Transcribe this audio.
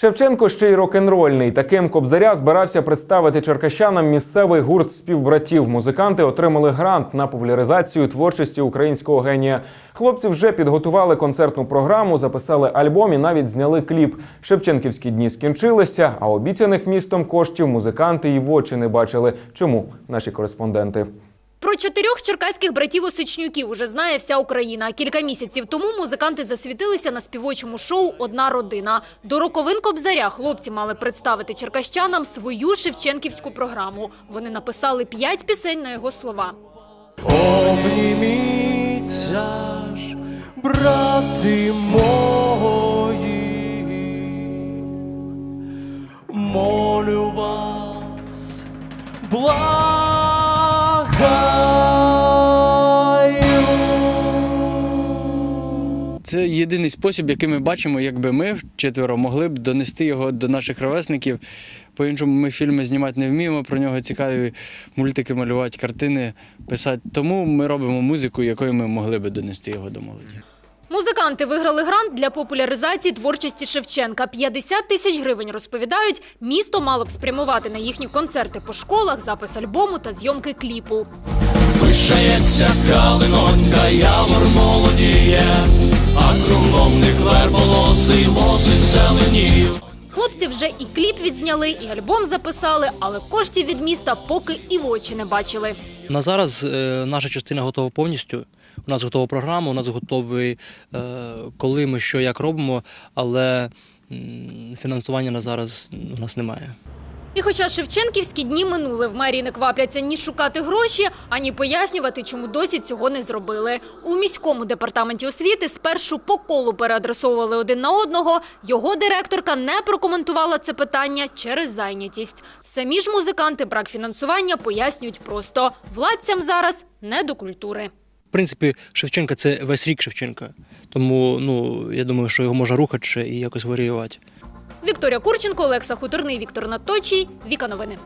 Шевченко ще й рок-н-рольний. Таким Кобзаря збирався представити черкащанам місцевий гурт співбратів. Музиканти отримали грант на популяризацію творчості українського генія. Хлопці вже підготували концертну програму, записали альбом і навіть зняли кліп. Шевченківські дні скінчилися, а обіцяних містом коштів музиканти і в очі не бачили. Чому наші кореспонденти? Про чотирьох черкаських братів Осичнюків уже знає вся Україна. Кілька місяців тому музиканти засвітилися на співочому шоу «Одна родина». До роковин Кобзаря хлопці мали представити черкащанам свою шевченківську програму. Вони написали п'ять пісень на його слова. Обніміться ж, брати мої, молю вас, благаю. Це єдиний спосіб, який ми бачимо, якби ми вчетверо могли б донести його до наших ровесників. По-іншому ми фільми знімати не вміємо, про нього цікаві мультики малювати, картини писати. Тому ми робимо музику, якою ми могли би донести його до молоді. Музиканти виграли грант для популяризації творчості Шевченка. 50 тисяч гривень, розповідають, місто мало б спрямувати на їхні концерти по школах, запис альбому та зйомки кліпу. Вишається калинонька, явор молодіє, а кругом них верболоси, лоси зеленів. Хлопці вже і кліп відзняли, і альбом записали, але коштів від міста поки і в очі не бачили. На зараз е, наша частина готова повністю. У нас готова програма, у нас готовий, е, коли ми що як робимо, але м, фінансування на зараз у нас немає. І хоча Шевченківські дні минули, в мерії не квапляться ні шукати гроші, ані пояснювати, чому досі цього не зробили. У міському департаменті освіти спершу по колу переадресовували один на одного. Його директорка не прокоментувала це питання через зайнятість. Самі ж музиканти брак фінансування пояснюють просто – владцям зараз не до культури. В принципі, Шевченка це весь рік Шевченка. Тому ну, я думаю, що його можна рухати ще і якось варіювати. Вікторія Курченко, Олекса Хуторний, Віктор Наточій. Віка Новини.